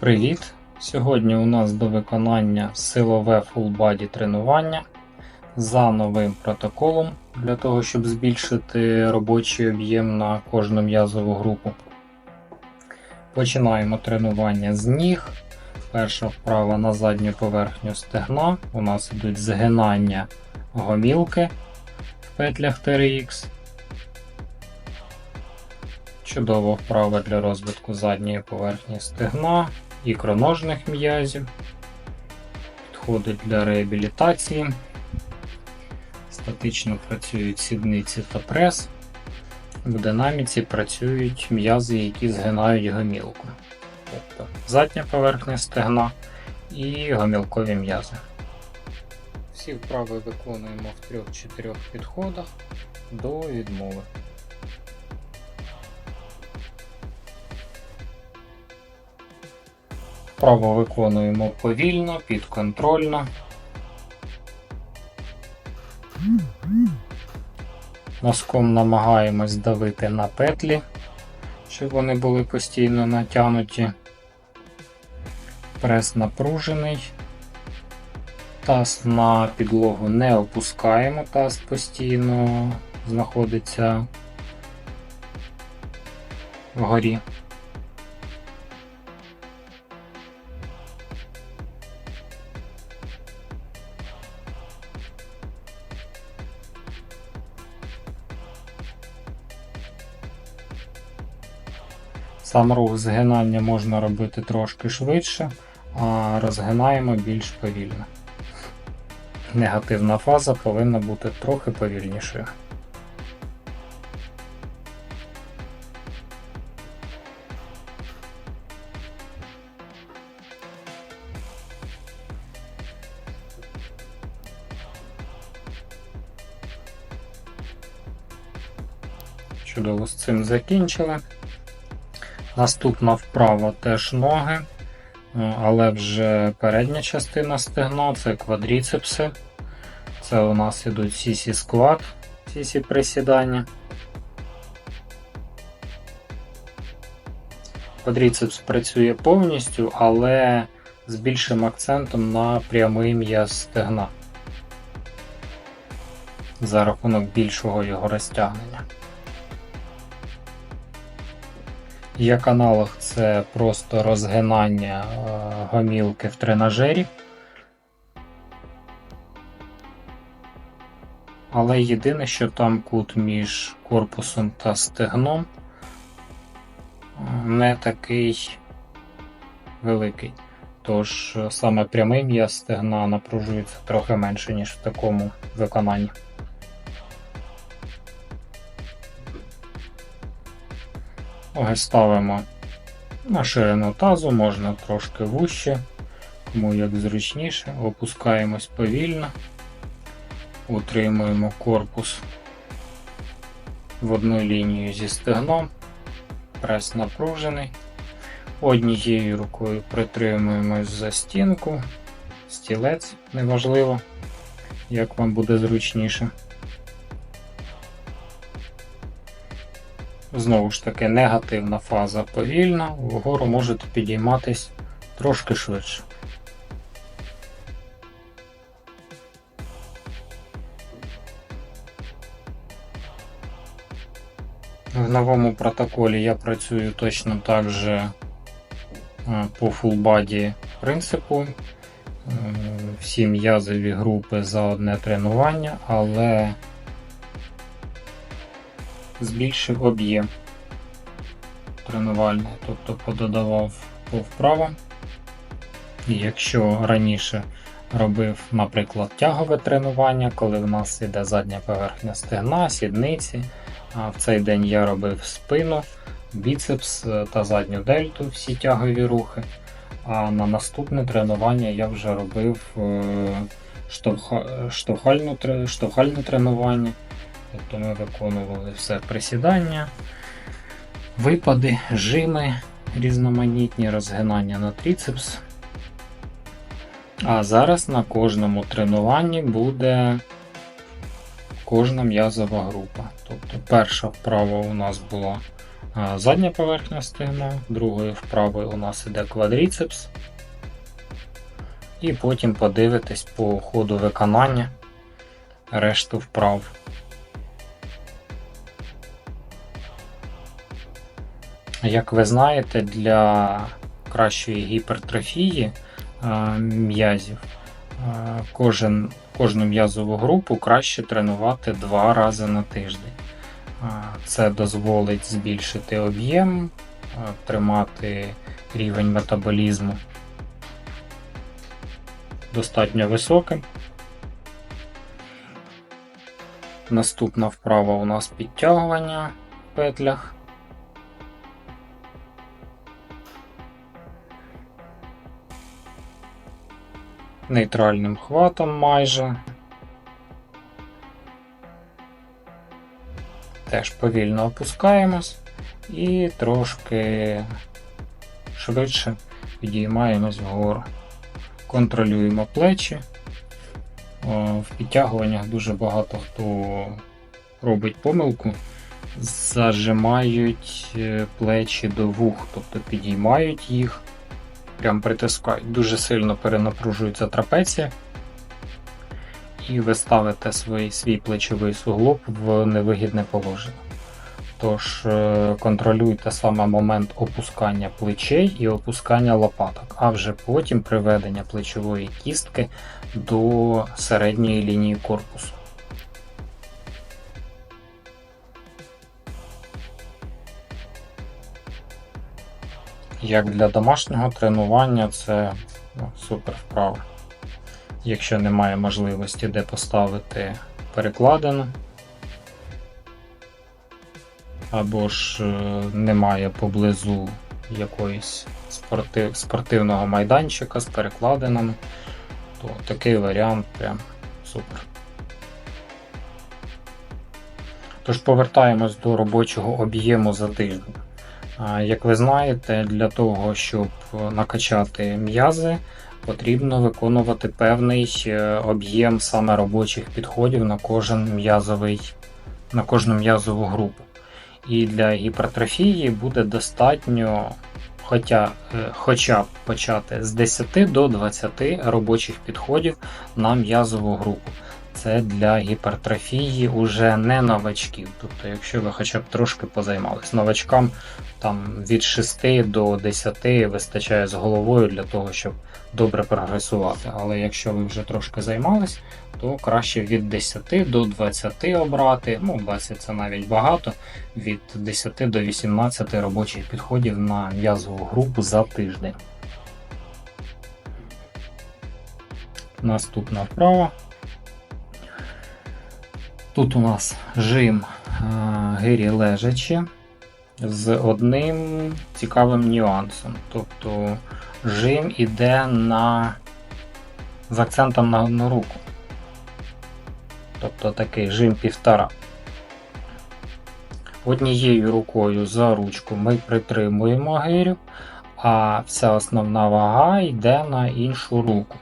Привіт! Сьогодні у нас до виконання силове body тренування за новим протоколом для того, щоб збільшити робочий об'єм на кожну м'язову групу. Починаємо тренування з ніг. Перша вправа на задню поверхню стегна. У нас йдуть згинання гомілки в петлях TRX. Чудова вправа для розвитку задньої поверхні стегна, ікроножних м'язів. Підходить для реабілітації. Статично працюють сідниці та прес. В динаміці працюють м'язи, які згинають гомілку. Тобто задня поверхня стегна і гомілкові м'язи. Всі вправи виконуємо в 3-4 підходах до відмови. Вправо виконуємо повільно, підконтрольно. Носком намагаємось давити на петлі, щоб вони були постійно натягнуті. Прес напружений. Таз на підлогу не опускаємо, таз постійно знаходиться вгорі. Сам рух згинання можна робити трошки швидше, а розгинаємо більш повільно. Негативна фаза повинна бути трохи повільнішою. Чудово з цим закінчили. Наступна вправа теж ноги, е, але вже передня частина стегна це квадріцепси. Це у нас ідуть сісі склад, сісі присідання. Квадріцепс працює повністю, але з більшим акцентом на прямий м'яз стегна за рахунок більшого його розтягнення. Як аналог це просто розгинання е, гомілки в тренажері. Але єдине, що там кут між корпусом та стегном е, не такий великий. Тож е, саме прямий м'яз стегна напружується трохи менше, ніж в такому виконанні. Ноги ставимо на ширину тазу, можна трошки вужче, кому як зручніше, опускаємось повільно, утримуємо корпус в одну лінію зі стегном, прес напружений. Однією рукою притримуємось за стінку, стілець неважливо, як вам буде зручніше. Знову ж таки, негативна фаза повільна, вгору можете підійматись трошки швидше. В новому протоколі я працюю точно так же е, по body принципу. Е, всі м'язові групи за одне тренування, але збільшив об'єм тренувальний, тобто пододавав по вправам. І якщо раніше робив, наприклад, тягове тренування, коли в нас йде задня поверхня стегна, сідниці, а в цей день я робив спину, біцепс е, та задню дельту, всі тягові рухи. А на наступне тренування я вже робив е, штовхальне тренування. Тобто ми виконували все присідання, випади, жими, різноманітні розгинання на тріцепс. А зараз на кожному тренуванні буде кожна м'язова група. Тобто перша вправа у нас була задня поверхня стегна, другою вправою у нас іде квадріцепс. І потім подивитись по ходу виконання решту вправ. Як ви знаєте, для кращої гіпертрофії е, м'язів е, кожен, кожну м'язову групу краще тренувати два рази на тиждень. Е, Це дозволить збільшити об'єм, тримати рівень метаболізму достатньо високим. Наступна вправа у нас підтягування в петлях. Нейтральним хватом майже. Теж повільно опускаємось і трошки швидше підіймаємось вгору. Контролюємо плечі. В підтягуваннях дуже багато хто робить помилку, зажимають е, плечі до вух, тобто підіймають їх, прям притискають. Дуже сильно перенапружується трапеція, і ви ставите свій, свій плечовий суглоб в невигідне положення. Тож е, контролюйте саме момент опускання плечей і опускання лопаток, а вже потім приведення плечової кістки до середньої лінії корпусу. Як для домашнього тренування це ну, супер вправа. Якщо немає можливості де поставити перекладину, або ж е, немає поблизу якоїсь спортив, спортивного майданчика з перекладинами, то такий варіант прям супер. Тож повертаємось до робочого об'єму за тиждень. Як ви знаєте, для того, щоб накачати м'язи, потрібно виконувати певний е, об'єм саме робочих підходів на кожен м'язовий, на кожну м'язову групу. І для гіпертрофії буде достатньо хоча, е, хоча б почати з 10 до 20 робочих підходів на м'язову групу. Це для гіпертрофії уже не новачків. Тобто, якщо ви хоча б трошки позаймались, новачкам там від 6 до 10 вистачає з головою для того, щоб добре прогресувати. Але якщо ви вже трошки займались, то краще від 10 до 20 обрати. Ну, 20 це навіть багато, від 10 до 18 робочих підходів на м'язову групу за тиждень. Наступна вправа. Тут у нас жим гирі лежачі з одним цікавим нюансом. Тобто жим іде на з акцентом на, на руку. Тобто такий жим півтора. Однією рукою за ручку ми притримуємо гирю, а вся основна вага йде на іншу руку.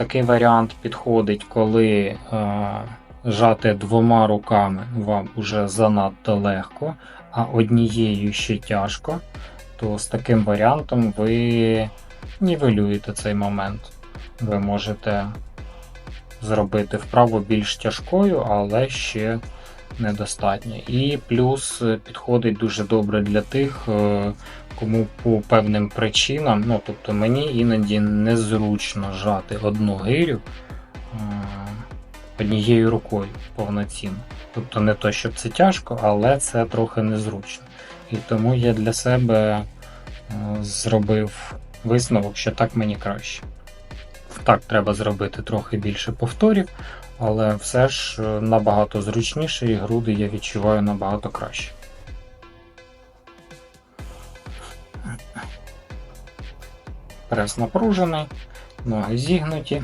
Такий варіант підходить, коли е, жати двома руками вам уже занадто легко, а однією ще тяжко, то з таким варіантом ви нівелюєте цей момент. Ви можете зробити вправу більш тяжкою, але ще недостатньо. І плюс підходить дуже добре для тих, е, кому по певним причинам, ну тобто мені іноді незручно жати одну гирю е, однією рукою повноцінно. Тобто не то, щоб це тяжко, але це трохи незручно. І тому я для себе е, зробив висновок, що так мені краще. Так, треба зробити трохи більше повторів, але все ж е, набагато зручніше і груди я відчуваю набагато краще. Прес напружений, ноги зігнуті.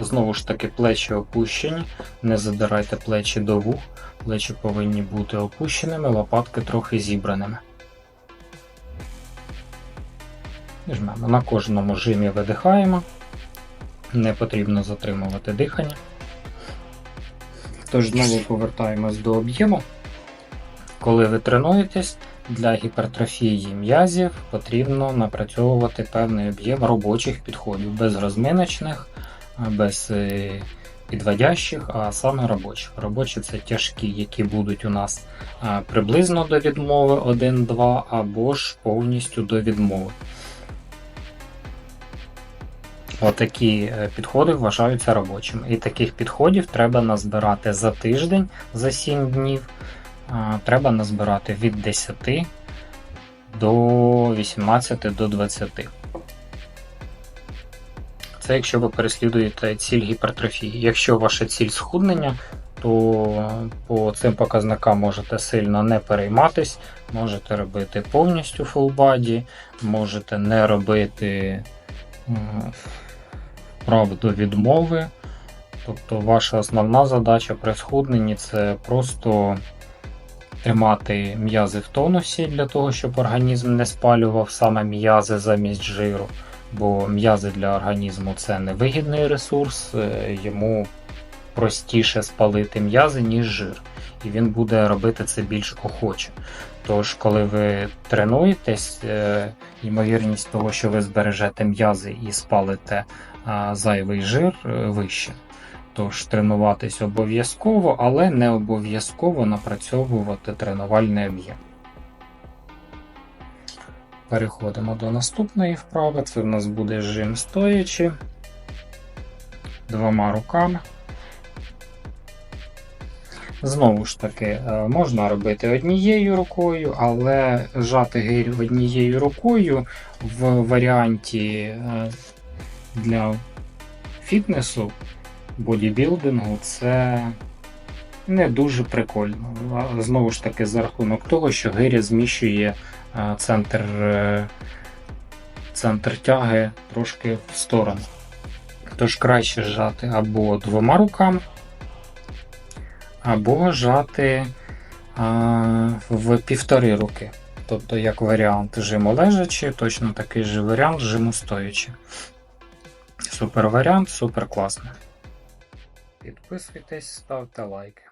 Знову ж таки, плечі опущені. Не задирайте плечі до вух, плечі повинні бути опущеними, лопатки трохи зібраними. Жмемо. На кожному жимі видихаємо. Не потрібно затримувати дихання. Тож знову повертаємось до об'єму. коли ви тренуєтесь, для гіпертрофії м'язів потрібно напрацьовувати певний об'єм робочих підходів, без розминочних, без е, підводящих, а саме робочих. Робочі це тяжкі, які будуть у нас приблизно до відмови 1-2 або ж повністю до відмови. Отакі е, підходи вважаються робочими. І таких підходів треба назбирати за тиждень, за 7 днів. Треба назбирати від 10 до 18 до 20. Це якщо ви переслідуєте ціль гіпертрофії. Якщо ваша ціль схуднення, то по цим показникам можете сильно не перейматись, можете робити повністю full body, можете не робити вправ відмови. Тобто ваша основна задача при схудненні це просто тримати м'язи в тонусі для того, щоб організм не спалював саме м'язи замість жиру. Бо м'язи для організму це невигідний ресурс, е, йому простіше спалити м'язи, ніж жир. І він буде робити це більш охоче. Тож, коли ви тренуєтесь, е, ймовірність того, що ви збережете м'язи і спалите зайвий жир е, вище. Тож тренуватись обов'язково, але не обов'язково напрацьовувати тренувальний об'єм. Переходимо до наступної вправи. Це в нас буде жим стоячи двома руками. Знову ж таки, е, можна робити однією рукою, але жати гирю однією рукою в варіанті е, для фітнесу, бодібілдингу це не дуже прикольно. Знову ж таки, за рахунок того, що гиря зміщує е, центр, е, центр тяги трошки в сторону. Тож краще жати або двома руками, або жати а, в півтори руки. Тобто, як варіант жиму лежачи, точно такий же варіант жиму стоячи. Супер варіант, супер класний. Підписуйтесь, ставте лайки.